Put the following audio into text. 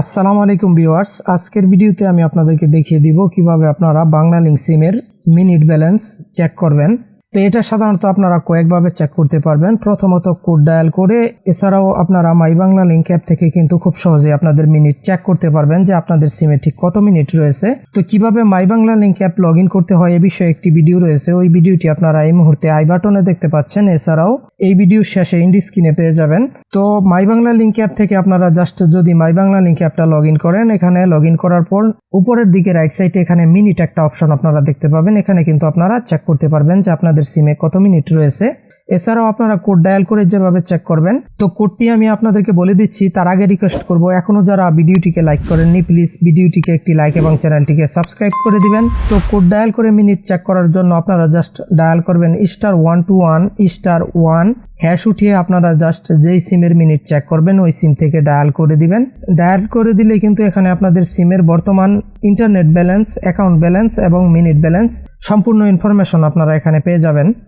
আসসালামু আলাইকুম ভিউয়ার্স। আজকের ভিডিওতে আমি আপনাদেরকে দেখিয়ে দিব কীভাবে আপনারা বাংলা লিঙ্ক সিমের মিনিট ব্যালেন্স চেক করবেন। তো এটা সাধারণত আপনারা কয়েকভাবে চেক করতে পারবেন। প্রথমত কোড ডায়াল করে, এছাড়াও আপনারা মাই বাংলা লিঙ্ক অ্যাপ থেকে কিন্তু খুব সহজে আপনাদের মিনিট চেক করতে পারবেন যে আপনাদের সিমে ঠিক কত মিনিট রয়েছে। তো কীভাবে my Bangla link app log করতে হয় এ বিষয়ে একটি ভিডিও রয়েছে। ওই ভিডিওটি আপনারা এই মুহূর্তে আই বাটনে দেখতে পাচ্ছেন। এছাড়াও এই ভিডিওর শেষে ইন্ডি স্ক্রিনে পেয়ে যাবেন। তো মাই বাংলা লিঙ্ক অ্যাপ থেকে আপনারা জাস্ট যদি মাই বাংলা লিঙ্ক অ্যাপটা লগ করেন, এখানে লগ করার পর উপরের দিকে রাইট সাইডে এখানে মিনিট একটা অপশন আপনারা দেখতে পাবেন। এখানে কিন্তু আপনারা চেক করতে পারবেন যে আপনাদের সিমে কত মিনিট রয়েছে? এছাড়াও আপনারা কোড ডায়াল করে যেভাবে চেক করবেন, তো কোডটি আমি আপনাদেরকে বলে দিচ্ছি, তার আগে রিকোয়েস্ট করব, এখনও যারা ভিডিওটিকে লাইক করেননি প্লিজ ভিডিওটিকে একটি লাইক এবং চ্যানেলটিকে সাবস্ক্রাইব করে দিবেন। তো কোড ডায়াল করে মিনিট চেক করার জন্য আপনারা জাস্ট ডায়াল করবেন star one two one star one hash উঠিয়ে আপনারা জাস্ট যেই সিমের মিনিট চেক করবেন, ওই সিম থেকে ডায়াল করে দিবেন। ডায়াল করে দিলে কিন্তু এখানে আপনাদের সিমের বর্তমান ইন্টারনেট ব্যালেন্স অ্যাকাউন্ট ব্যালেন্স এবং মিনিট ব্যালেন্স সম্পূর্ণ ইনফরমেশন আপনারা এখানে পেয়ে যাবেন।